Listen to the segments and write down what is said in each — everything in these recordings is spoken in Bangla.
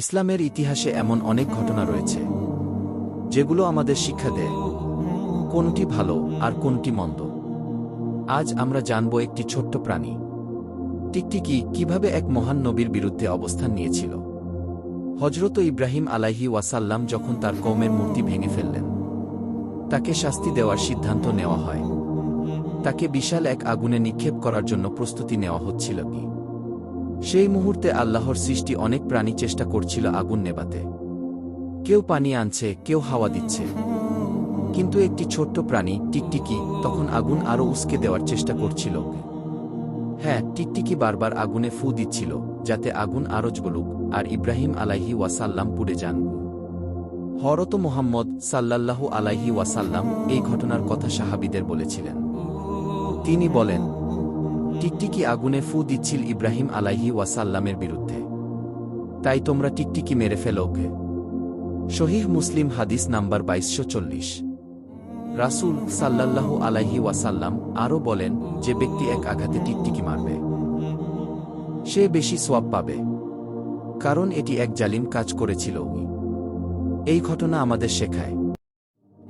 ইসলামের ইতিহাসে এমন অনেক ঘটনা রয়েছে, যেগুলো আমাদের শিক্ষা দেয় কোনটি ভালো আর কোনটি মন্দ। আজ আমরা জানব একটি ছোট্ট প্রাণী। টিকটিকি কীভাবে এক মহান নবীর বিরুদ্ধে অবস্থান নিয়েছিল। হজরত ইব্রাহিম আলাইহি ওয়াসাল্লাম যখন তার কৌমের মূর্তি ভেঙে ফেললেন, তাকে শাস্তি দেওয়ার সিদ্ধান্ত নেওয়া হয়। তাকে বিশাল এক আগুনে নিক্ষেপ করার জন্য প্রস্তুতি নেওয়া হচ্ছিল কি? সেই মুহূর্তে আল্লাহর সৃষ্টি অনেক প্রাণী চেষ্টা করছিল আগুন নেবাতে কেউ পানি আনছে, কেউ হাওয়া দিচ্ছে। কিন্তু একটি ছোট্ট প্রাণী, টিকটিকি, তখন আগুন আরও উস্কে দেওয়ার চেষ্টা করছিল। হ্যাঁ টিকটিকি বারবার আগুনে ফু দিচ্ছিল, যাতে আগুন আরও জ্বলুক, আর ইব্রাহিম আলাইহি ওয়াসাল্লাম পুড়ে যান। হরত মোহাম্মদ সাল্লাল্লাহু আলাইহি ওয়াসাল্লাম এই ঘটনার কথা সাহাবিদের বলেছিলেন। তিনি বলেন টিকটিকি আগুনে ফু দিচ্ছিল ইব্রাহিম আলাইহি ওয়াসাল্লামের বিরুদ্ধে। তাই তোমরা টিকটিকি মেরে ফেলো ওকে। শহীহ মুসলিম হাদিস নাম্বার বাইশশো চল্লিশ। রাসুল সাল্লাল্লাহু আলাইহি ওয়াসাল্লাম আরও বলেন যে ব্যক্তি এক আঘাতে টিকটিকি মারবে, সে বেশি সোয়াব পাবে। কারণ এটি এক জালিম কাজ করেছিল। এই ঘটনা আমাদের শেখায়।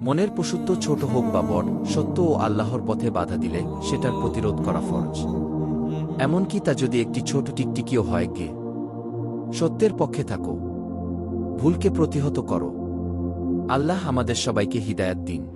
মনের পশুত্ব ছোট হোক বা বট, সত্য ও আল্লাহর পথে বাধা দিলে সেটার প্রতিরোধ করা ফরজ। এমনকি তা যদি একটি ছোট টিকটিকিও হয় গে। সত্যের পক্ষে থাকো। ভুলকে প্রতিহত করো। আল্লাহ আমাদের সবাইকে হিদায়াত দিন।